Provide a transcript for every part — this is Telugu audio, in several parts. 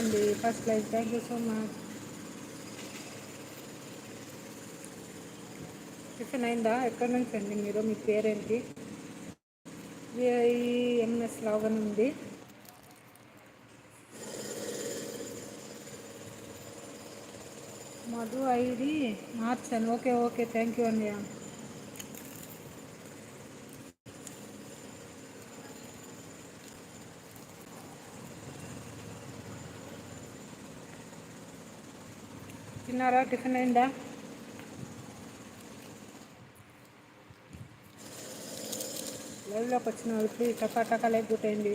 అండి first prize thank you so much tiffin అయిందా? ఎక్కడి నుంచి అండి మీరు? మీ పేరేంటి? ఎంఎస్ లాగన్ ఉంది మధు ఐడి మార్చాను ఓకే ఓకే. థ్యాంక్ యూ అండి తిన్నారా? టిఫిన్ అయిందా? లైవ్లోకి వచ్చిన వాళ్ళకి టకా టకా లైక్ కొట్టేయండి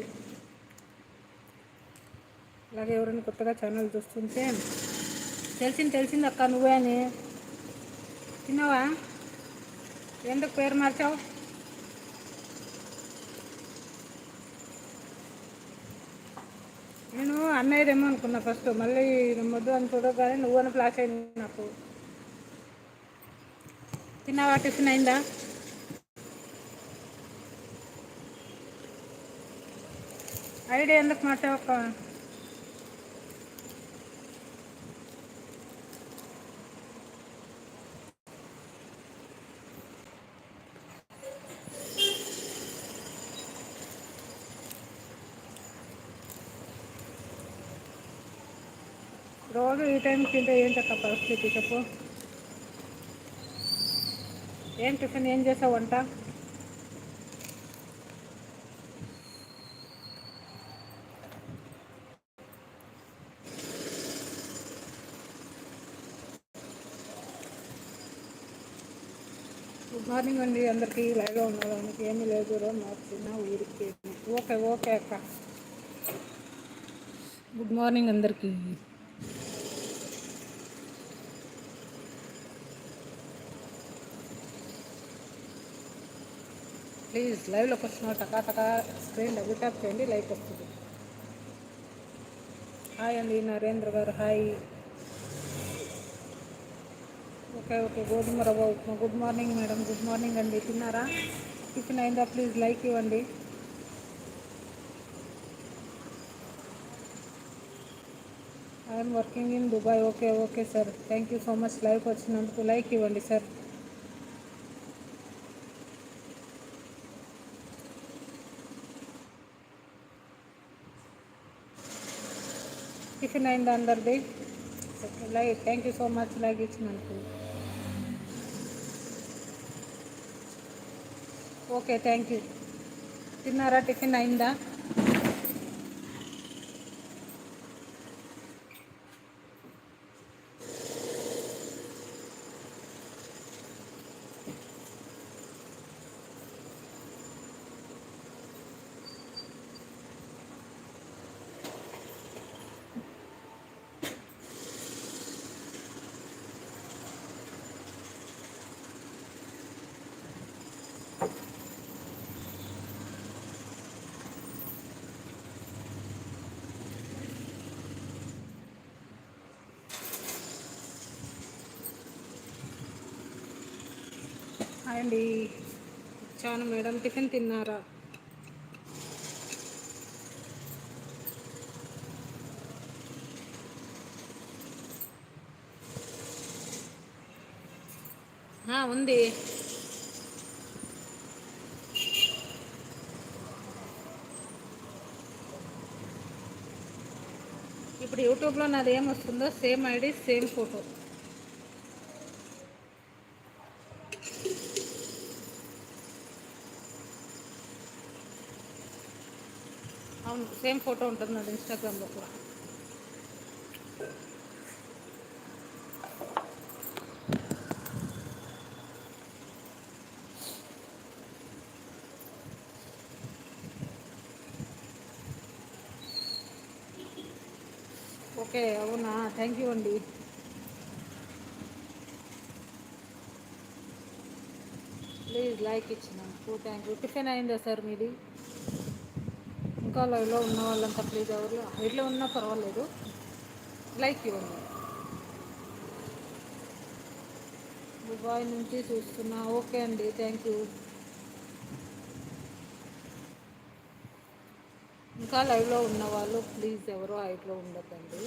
అలాగే ఎవరైనా కొత్తగా ఛానల్ చూస్తుంటే తెలిసింది తెలిసింది అక్క నువ్వే అని. తిన్నావా? ఎందుకు పేరు మార్చావు? నేను అన్నయ్యదేమో అనుకున్నా ఫస్ట్ మళ్ళీ మొద్దు అని చూడగానే నువ్వు అని ఫ్లాష్ అయింది నాకు. తిన్నావా? టిఫిన్ అయిందా? ఐడియా ఎందుకు మార్చావు అక్క తింటే ఏం పరిస్థితి చెప్పు? ఏం టిఫిన్ ఏం చేసావు వంట? గుడ్ మార్నింగ్ అండి అందరికీ. లైవ్లో ఉన్నదానికి ఏమీ లేదు. మా చిన్న ఊరికి. ఓకే ఓకే అక్క. గుడ్ మార్నింగ్ అందరికీ. ప్లీజ్ లైవ్లోకి వచ్చిన టకా టకా స్క్రీన్ డబుల్ ట్యాప్ చేయండి లైక్ వస్తుంది. హాయ్ అండి Narendra garu hi. Okay okay గోధుమ రవ్వ upma good morning madam good morning అండి. తిన్నారా? టిఫిన్ అయిందా? ప్లీజ్ లైక్ ఇవ్వండి. I'm working in Dubai. Okay okay sir. Thank you so much. లైవ్కి వచ్చినందుకు లైక్ ఇవ్వండి సార్. టిఫిన్ అయిందా అందరిది like thank you so much like ఇచ్చినందుకు ఓకే థ్యాంక్ యూ తిన్నారా? టిఫిన్ అయిందా? హాయ్ అండి. వచ్చాను మేడం టిఫిన్ తిన్నారా? ఉంది. ఇప్పుడు యూట్యూబ్లో నాది ఏం వస్తుందో సేమ్ ఐడి సేమ్ ఫోటో అవును సేమ్ ఫోటో ఉంటుంది నాది ఇన్స్టాగ్రామ్లో కూడా ఓకే అవునా? థ్యాంక్ యూ అండి. ప్లీజ్ లైక్ ఇచ్చినందుకు థ్యాంక్ యూ టిఫిన్ అయిందా సార్ మీది? ఇంకా లైవ్లో ఉన్న వాళ్ళంతా ప్లీజ్ ఎవరు? హైట్లో ఉన్నా పర్వాలేదు. లైక్ ఇవ్వండి. దుబాయ్ నుంచి చూస్తున్నా. ఓకే అండి థ్యాంక్ యూ ఇంకా లైవ్లో ఉన్నవాళ్ళు ప్లీజ్ ఎవరో హైట్లో ఉండకండి.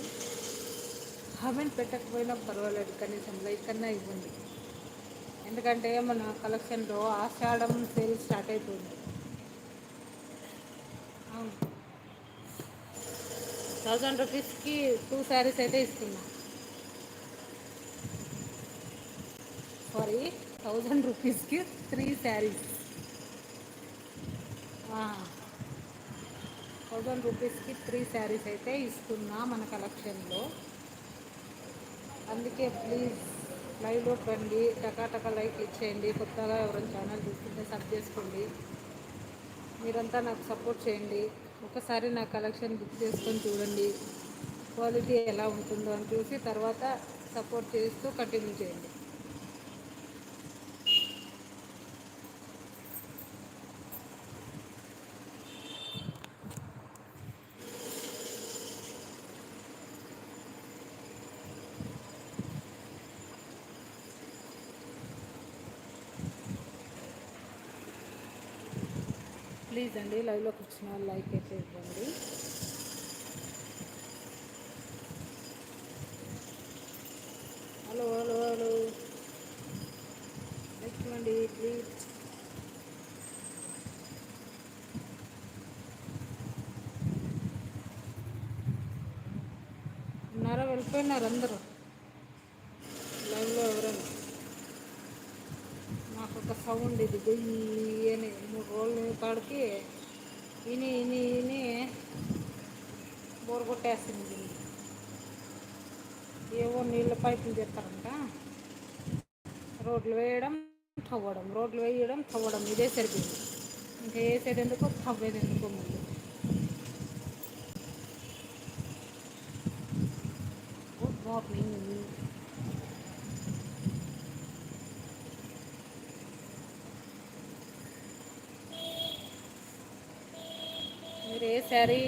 కామెంట్ పెట్టకపోయినా పర్వాలేదు కనీసం లైక్ కన్నా ఇవ్వండి. ఎందుకంటే మన కలెక్షన్లో ఆషాఢం సేల్ స్టార్ట్ అయిపోయింది. థౌజండ్ రూపీస్కి టూ శారీస్ అయితే ఇస్తున్నా. సారీ థౌజండ్ రూపీస్కి త్రీ శారీస్. థౌజండ్ రూపీస్కి త్రీ శారీస్ అయితే ఇస్తున్నా మన కలెక్షన్లో. అందుకే ప్లీజ్ లైవ్లో రండి టకాటక లైక్ ఇచ్చేయండి కొత్తగా ఎవరైనా ఛానల్ చూస్తుంటే సబ్ చేసుకోండి. మీరంతా నాకు సపోర్ట్ చేయండి. ఒకసారి నా కలెక్షన్ బుక్ చేసుకొని చూడండి. క్వాలిటీ ఎలా ఉంటుందో అని చూసి తర్వాత సపోర్ట్ చేస్తూ కంటిన్యూ చేయండి. ప్లీజ్ అండి లైవ్లోకి వచ్చిన వాళ్ళు లైక్ అయితే ఇవ్వండి. Hello hello hello. లైక్ ఇవ్వండి ప్లీజ్ ఉన్నారా? వెళ్ళిపోయినారు అందరూ. లైవ్లో ఎవరైనా నాకు ఒక సౌండ్ ఇది గొయ్యి అని మూడు రోజులు కాడికి ఇని ఇని ఇని బోర్ ఏవో నీళ్ళ పైపులు చేస్తారంట రోడ్లు వేయడం తవ్వడం రోడ్లు వేయడం తవ్వడం ఇదే సరిపోయింది. ఇంకా వేసేది ఎందుకు? తవ్వేది ఎందుకు ముందు? గుడ్ మార్నింగ్ మీరు ఏ శారీ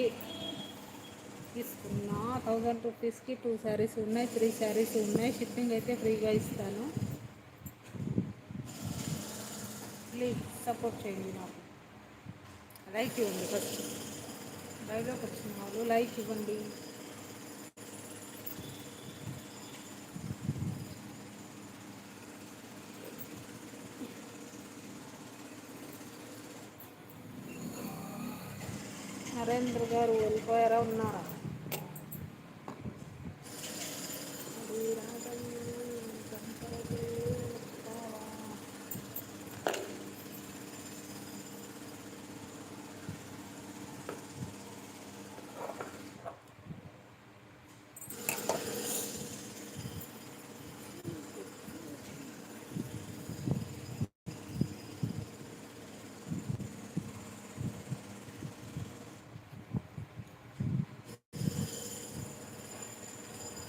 థౌజండ్ రూపీస్కి టూ శారీస్ ఉన్నాయి త్రీ శారీస్ ఉన్నాయి. షిప్పింగ్ అయితే ఫ్రీగా ఇస్తాను. ప్లీజ్ సపోర్ట్ చేయండి నాకు. లైక్ ఇవ్వండి ఫస్ట్. లైవ్లోకి వచ్చిన వాళ్ళు లైక్ ఇవ్వండి. నరేంద్ర గారు వెళ్ళిపోయారా ఉన్నారా అది రాగలు, గంటలు, వస్తావా?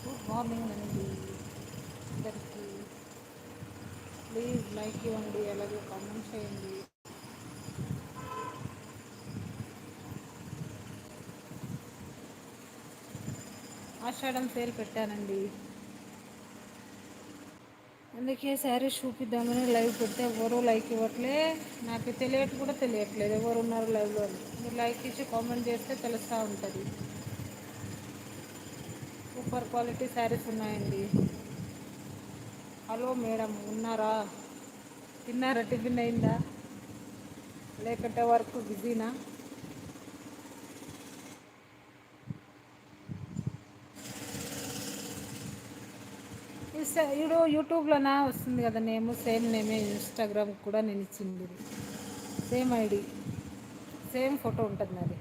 గుడ్ మార్నింగ్ అండి అందరికీ ప్లీజ్ లైక్ ఇవ్వండి అలాగే కామెంట్ చేయండి. ఆషాఢం సేల్ పెట్టానండి. అందుకే శారీ చూపిద్దామని లైవ్ పెడితే ఎవరు లైక్ ఇవ్వట్లే. నాకు తెలియట్ కూడా తెలియట్లేదు ఎవరు ఉన్నారు లైవ్లో మీరు లైక్ ఇచ్చి కామెంట్ చేస్తే తెలుస్తూ ఉంటుంది. సూపర్ క్వాలిటీ శారీస్ ఉన్నాయండి. హలో మేడం ఉన్నారా? తిన్నారా? టిఫిన్ అయిందా? లేకుంటే వర్క్ బిజీనా? ఇన్స్టా ఇప్పుడు యూట్యూబ్లోనా వస్తుంది కదా నేమ్ సేమ్ నేమే ఇన్స్టాగ్రామ్ కూడా నేను ఇచ్చింది. సేమ్ ఐడి సేమ్ ఫోటో ఉంటుంది నాది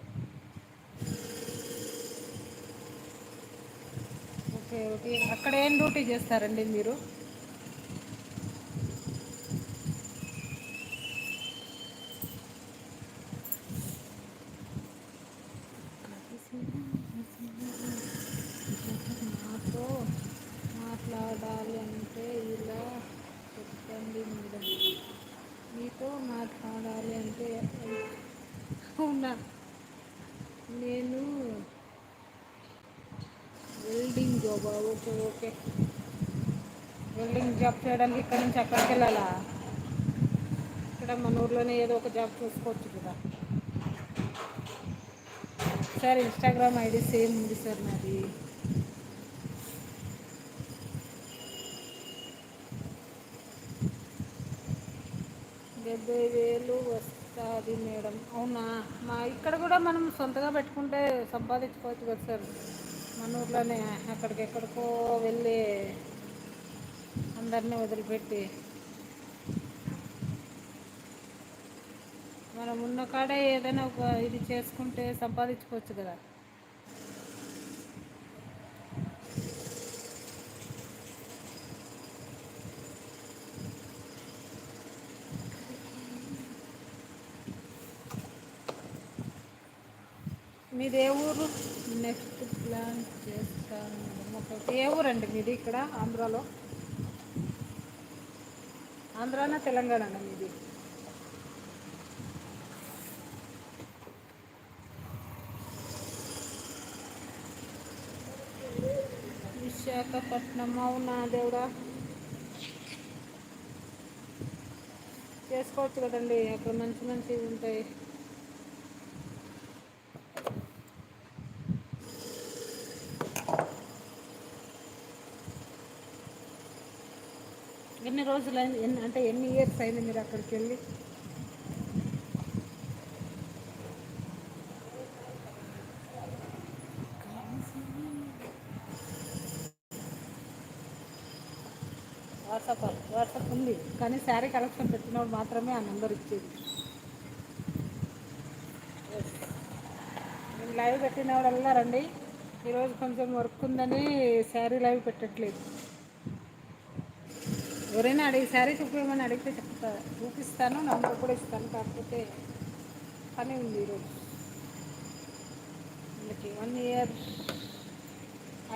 ఓకే ఓకే. అక్కడ ఏం డ్యూటీ చేస్తారండి మీరు నాతో మాట్లాడాలి అంటే ఇలా చెప్పండి మేడం మీతో మాట్లాడాలి అంటే అవునా నేను welding job okay okay. Welding job చేయడానికి ఇక్కడ నుంచి అక్కడికి వెళ్ళాలా? ఇక్కడ మన ఊర్లోనే ఏదో ఒక జాబ్ చూసుకోవచ్చు కదా. సార్ ఇన్స్టాగ్రామ్ ఐడి సేమ్ ఉంది సార్ నాది. డెబ్బై వేలు వస్తుంది మేడం. అవునా? మా ఇక్కడ కూడా మనం సొంతగా పెట్టుకుంటే సంపాదించుకోవచ్చు కదా సార్. మన ఊర్లోనే అక్కడికెక్కడికో వెళ్ళి అందరినీ వదిలిపెట్టి మనం ఉన్న కాడే ఏదైనా ఒక ఇది చేసుకుంటే సంపాదించుకోవచ్చు కదా. మీదే ఊరు? నెక్స్ట్ ప్లాన్ చేస్తాను ఏ ఊరండి మీది ఇక్కడ ఆంధ్రాలో? ఆంధ్రాన తెలంగాణ మీది? విశాఖపట్నం అవునా దేవుడా? చేసుకోవచ్చు కదండి అక్కడ మంచి మంచివి ఉంటాయి ఎన్ని రోజులు ఎన్ని అంటే ఎన్ని ఇయర్స్ అయింది మీరు అక్కడికి వెళ్ళి? వాట్సాప్ వాట్సాప్ ఉంది. కానీ శారీ కలెక్షన్ పెట్టినప్పుడు మాత్రమే ఆ నెంబర్ ఇచ్చేది. నేను లైవ్ పెట్టినప్పుడల్లా రండి. ఈరోజు కొంచెం వర్క్ ఉందని శారీ లైవ్ పెట్టట్లేదు. ఎవరైనా అడిగి శారీ చూపించమని అడిగితే చెప్తా చూపిస్తాను నంబర్ కూడా ఇస్తాను. కాకపోతే పని ఉంది ఈరోజు. వీళ్ళకి వన్ ఇయర్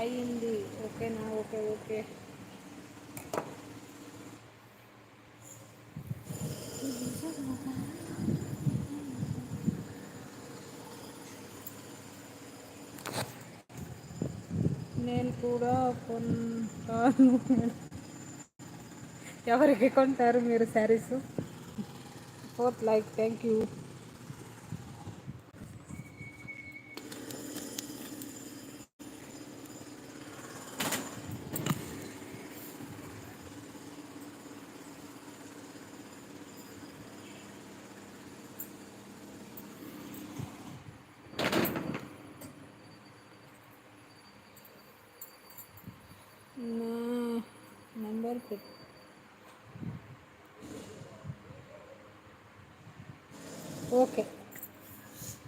అయ్యింది ఓకేనా ఓకే ఓకే నేను కూడా కొంటాను ఎవరికి కొంటారు మీరు sarees fourth like thank you నా నంబర్ పెట్ ఓకే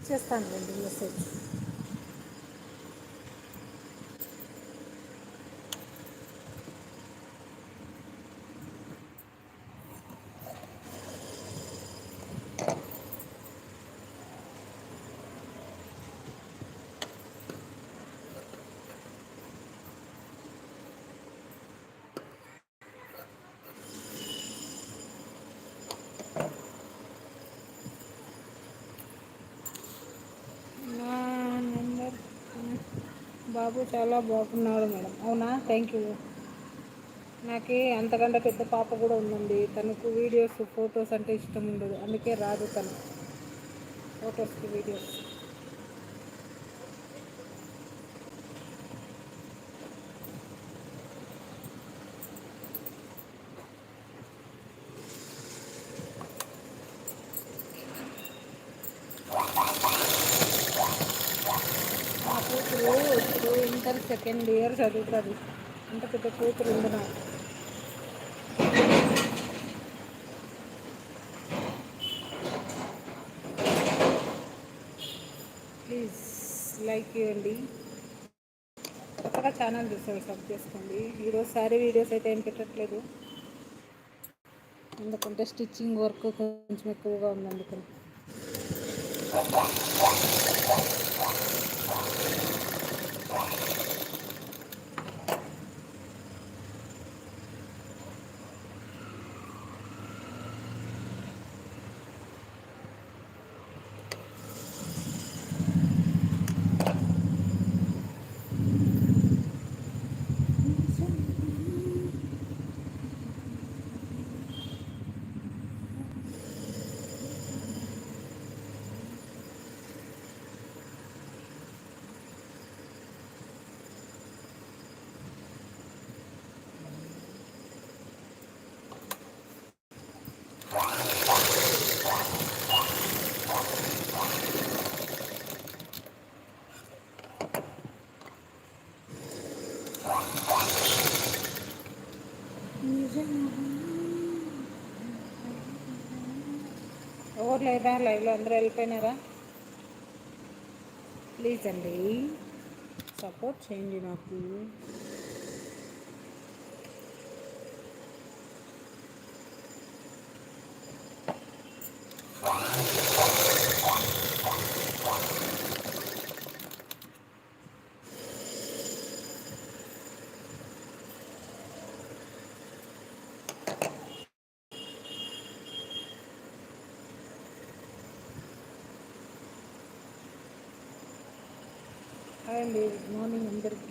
చేస్తానులేండి మెసేజ్ బాబు చాలా బాగున్నాడు మేడం. అవునా? థ్యాంక్ యూ నాకు అంతకంటే పెద్ద పాప కూడా ఉందండి. తనకు వీడియోస్ ఫొటోస్ అంటే ఇష్టం ఉండదు. అందుకే రాదు తను. ఫొటోస్కి వీడియోస్ మా కూతురు ఇప్పుడు ఇంటర్ సెకండ్ ఇయర్ చదువుతుంది. అంత పెద్ద కూతురు ఉంది నాకు. ప్లీజ్ లైక్ చేయండి. కొత్తగా ఛానల్ చూసారు సబ్ చేసుకోండి. ఈరోజు సారీ వీడియోస్ అయితే ఏం పెట్టట్లేదు. ఎందుకంటే స్టిచ్చింగ్ వర్క్ కొంచెం ఎక్కువగా ఉంది అందుకని ఎవరు లేరా? లైవ్లో అందరూ వెళ్ళిపోయినారా? ప్లీజ్ అండి. సపోర్ట్ చేయండి నాకు. హాయ్ అండి. గుడ్ మార్నింగ్ అందరికీ.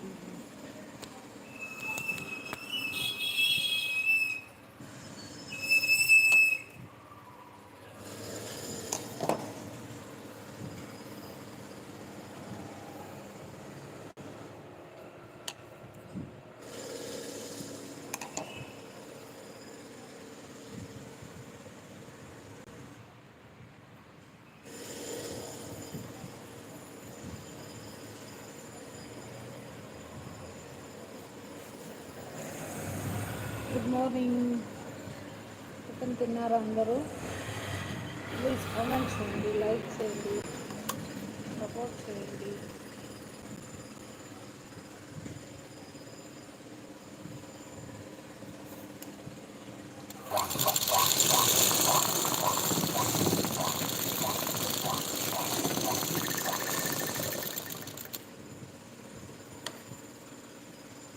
గుడ్ మార్నింగ్ చికెన్ తిన్నారా అందరూ? ప్లీజ్ కామెంట్ చేయండి లైక్ చేయండి సపోర్ట్ చేయండి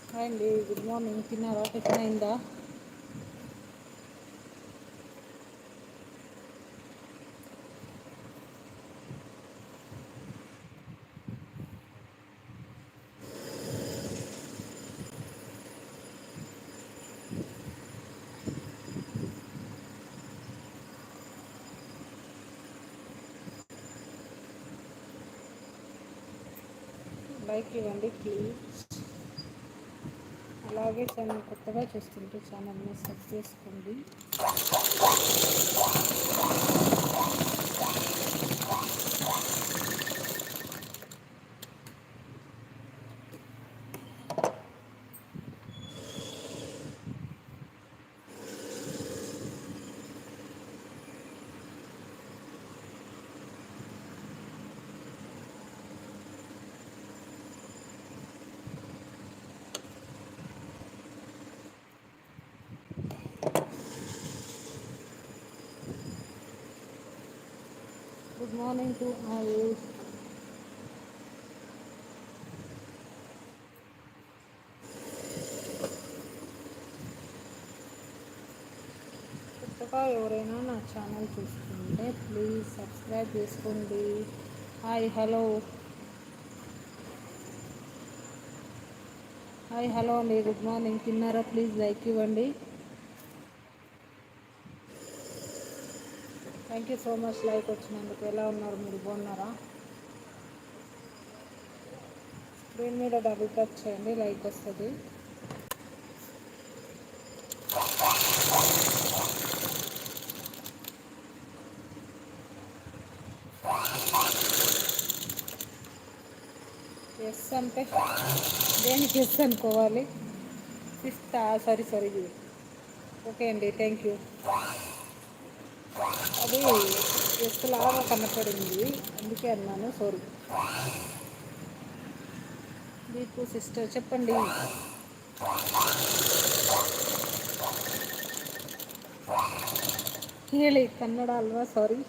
హాయ్ అండి గుడ్ మార్నింగ్. తిన్నారా? టిఫిన్ అయిందా? లైక్ ఇవ్వండి ప్లీజ్ అలాగే ఛానల్ కొత్తగా చూస్తుంటే ఛానల్ని సబ్ చేసుకోండి. మార్నింగ్ టు ఆల్ కొత్తగా ఎవరైనా నా ఛానల్ చూస్తుంటే ప్లీజ్ సబ్స్క్రైబ్ చేసుకోండి. హాయ్ హలో హాయ్ హలో అండి. గుడ్ మార్నింగ్ తిన్నారా? ప్లీజ్ లైక్ ఇవ్వండి. Thank you so much like వచ్చినందుకు ఎలా ఉన్నారు మీరు? బాగున్నారా? స్క్రీన్ మీద డబుల్ టచ్ చేయండి. లైక్ వస్తుంది. ఎస్ అంటే దేనికి ఎస్ అనుకోవాలి? ఇస్తా సారీ సారీ ఓకే అండి. థ్యాంక్ యూ అది ఎస్ లాగా కనపడింది అందుకే అన్నాను సారీ దీపు సిస్టర్ చెప్పండి ಹೇಳಿ ಕನ್ನಡ ಅಲ್ವಾ ಸಾರಿ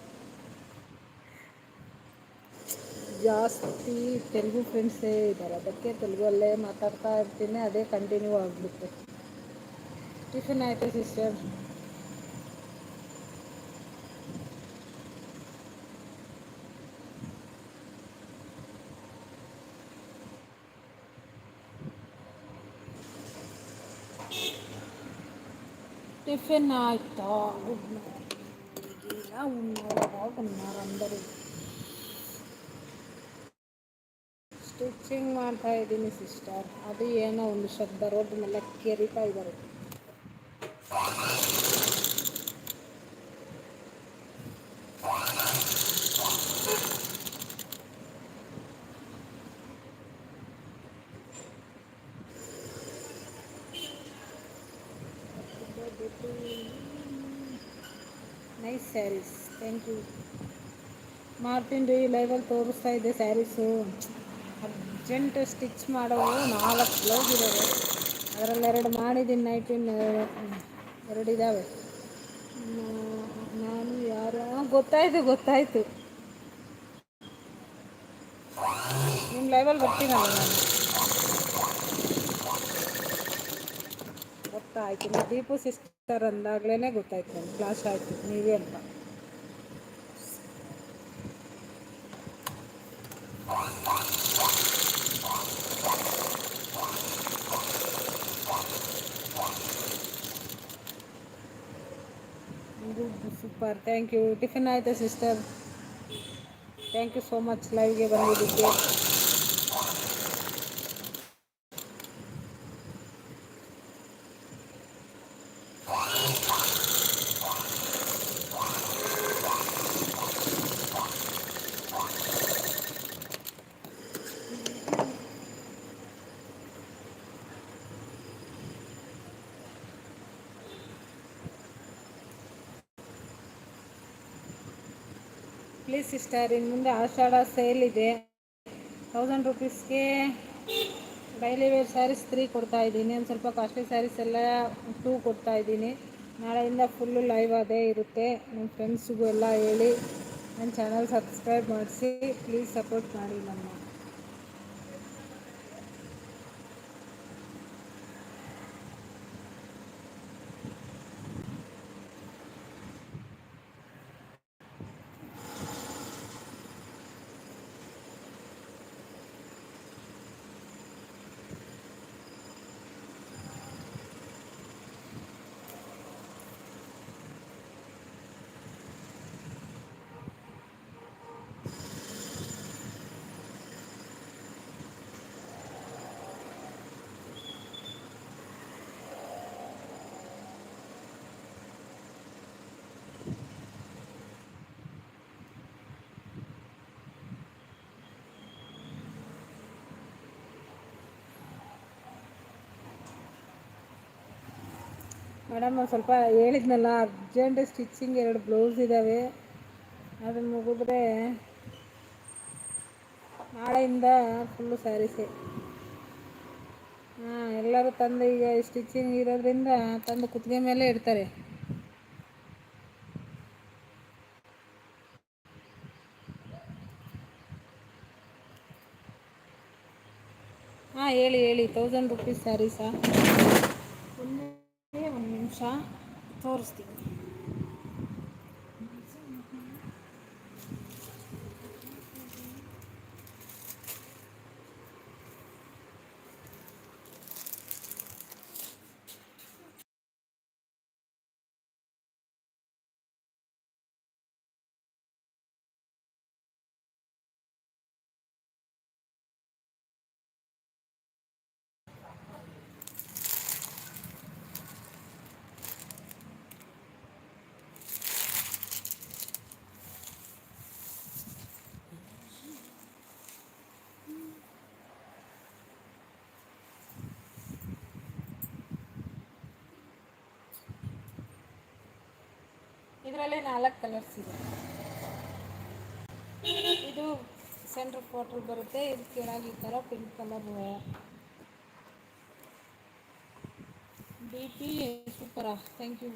ಜಾಸ್ತಿ ತೆಲುಗು ಫ್ರೆಂಡ್ಸೇ ಇದ್ದಾರೆ ಅದಕ್ಕೆ ತೆಲುಗಲ್ಲೇ ಮಾತಾಡ್ತಾ ಇರ್ತೀನಿ ಅದೇ ಕಂಟಿನ್ಯೂ ಆಗಿಬಿಡುತ್ತೆ ಟಿಫಿನ್ ಆಯಿತು ಸಿಸ್ಟರ್ ಟಿಫಿನ್ ಆಯಿತಾ? ಗುಡ್ ನೈಟ್ ಈಗ ಸ್ಟಿಚಿಂಗ್ ಮಾಡ್ತಾ ಇದ್ದೀನಿ, ಸಿಸ್ಟರ್. ಅದು ಏನೋ ಒಂದು ಶಬ್ದ, ರೋಡ್ ಮೇಲೆ ಕೆರಿತಾ ಇದ್ದಾರೆ. ಮಾಡ್ತೀನಿ ರೀ ಲೈವಲ್ಲಿ ತೋರಿಸ್ತಾ ಇದ್ದೆ ಸ್ಯಾರೀಸು ಅರ್ಜೆಂಟ್ ಸ್ಟಿಚ್ ಮಾಡೋದು ನಾಲ್ಕು ಬ್ಲೌಸ್ ಇದ್ದಾವೆ ಅದರಲ್ಲಿ ಎರಡು ಮಾಡಿದ್ದೀನಿ ನೈಟಿನ್ ಎರಡು ಇದ್ದಾವೆ ನಾನು ಯಾರ ಗೊತ್ತಾಯಿತು ಗೊತ್ತಾಯಿತು. ನಿಮ್ಮ ಲೈವಲ್ಲಿ ಬರ್ತೀನಲ್ಲ ನಾನು? ಗೊತ್ತಾಯ್ತು. ನೀವು ದೀಪು ಸಿಸ್ಟರ್ ಅಂದಾಗಲೇ ಗೊತ್ತಾಯ್ತು ನಾನು ಕ್ಲಾಸ್ ಆಯಿತು. ನೀವೇ ಅಂತ. ಸೂಪರ್ ಥ್ಯಾಂಕ್ ಯು ಟಿಫಿನ್ ಆಯಿತು sister thank you so much ಲೈವ್ಗೆ ಬಂದಿದ್ದಕ್ಕೆ ಪ್ಲೀಸ್ ಸಿಸ್ಟರ್ ಇನ್ನು ಮುಂದೆ ಆಷಾಢ ಸೇಲ್ ಇದೆ. ತೌಸಂಡ್ ರುಪೀಸ್ಗೆ ಡೈಲಿ ವೇರ್ ಸ್ಯಾರೀಸ್ ತ್ರೀ ಕೊಡ್ತಾ ಇದ್ದೀನಿ. ಒಂದು ಸ್ವಲ್ಪ ಕಾಸ್ಟ್ಲಿ ಸ್ಯಾರೀಸ್ ಎಲ್ಲ ಟೂ ಕೊಡ್ತಾ ಇದ್ದೀನಿ. ನಾಳೆಯಿಂದ ಫುಲ್ಲು ಲೈವ್ ಅದೇ ಇರುತ್ತೆ. ನನ್ನ ಫ್ರೆಂಡ್ಸಿಗೂ ಎಲ್ಲ ಹೇಳಿ ನನ್ನ ಚಾನಲ್ ಸಬ್ಸ್ಕ್ರೈಬ್ ಮಾಡಿಸಿ. ಪ್ಲೀಸ್ ಸಪೋರ್ಟ್ ಮಾಡಿ ನಮ್ಮ ಮೇಡಮ್ ಸ್ವಲ್ಪ ಹೇಳಿದ್ನಲ್ಲ ಅರ್ಜೆಂಟ್ ಸ್ಟಿಚಿಂಗ್ ಎರಡು ಬ್ಲೌಸ್ ಇದ್ದಾವೆ ಅದು ಮುಗಿದ್ರೆ ನಾಳೆಯಿಂದ ಫುಲ್ಲು ಸ್ಯಾರೀಸೆ ಹಾಂ, ಎಲ್ಲರೂ ತಂದು ಈಗ ಸ್ಟಿಚಿಂಗ್ ಇರೋದ್ರಿಂದ ತಂದು ಕುತ್ತಿಗೆ ಮೇಲೆ ಇಡ್ತಾರೆ. ಹಾಂ, ಹೇಳಿ ಹೇಳಿ ತೌಸಂಡ್ ರುಪೀಸ್ ಸ್ಯಾರೀಸಾ ನಿಮಿಷ ತೋರಿಸ್ತೀನಿ. ಇದರಲ್ಲಿ ನಾಲ್ಕು ಕಲರ್ಸ್ ಇದೆ. ಇದು ಸೆಂಟ್ರ್ ಕ್ವಾರ್ಟರ್ ಬರುತ್ತೆ, ಇದು ಕೆಳಗೆ ಈ ಥರ ಪಿಂಕ್ ಕಲರ್ ಡಿ ಪಿ ಸೂಪರಾ ಥ್ಯಾಂಕ್ ಯು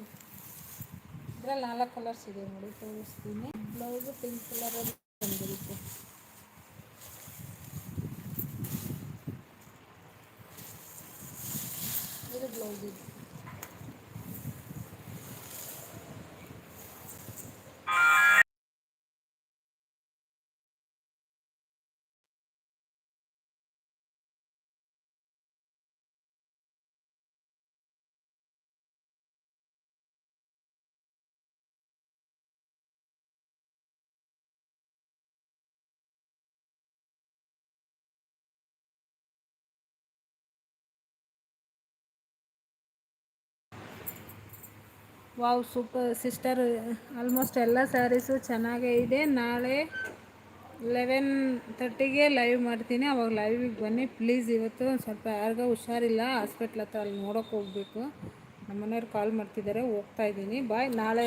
ಇದರಲ್ಲಿ ನಾಲ್ಕು ಕಲರ್ಸ್ ಇದೆ ನೋಡಿ ತೋರಿಸ್ತೀನಿ. ಬ್ಲೌಸು ಪಿಂಕ್ ಕಲರಲ್ಲಿ ವಾವ್, ಸೂಪರ್. ಸಿಸ್ಟರ್ ಆಲ್ಮೋಸ್ಟ್ ಎಲ್ಲ ಸ್ಯಾರೀಸು ಚೆನ್ನಾಗೇ ಇದೆ. ನಾಳೆ ಲೆವೆನ್ ತರ್ಟಿಗೆ ಲೈವ್ ಮಾಡ್ತೀನಿ. ಅವಾಗ ಲೈವಿಗೆ ಬನ್ನಿ. ಪ್ಲೀಸ್ ಇವತ್ತು ಸ್ವಲ್ಪ ಯಾರಿಗೋ ಹುಷಾರಿಲ್ಲ. ಹಾಸ್ಪಿಟ್ಲ್ ಹತ್ರ ಅಲ್ಲಿ ನೋಡೋಕೆ ಹೋಗಬೇಕು. ನಮ್ಮನೆಯವ್ರು ಕಾಲ್ ಮಾಡ್ತಿದ್ದಾರೆ. ಹೋಗ್ತಾ ಇದ್ದೀನಿ. ಬಾಯ್ ನಾಳೆ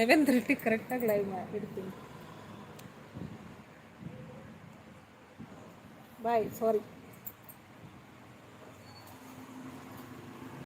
ಲೆವೆನ್ ತರ್ಟಿ ಕರೆಕ್ಟಾಗಿ ಲೈವ್ ಇಡ್ತೀನಿ. ಬಾಯ್ ಸಾರಿ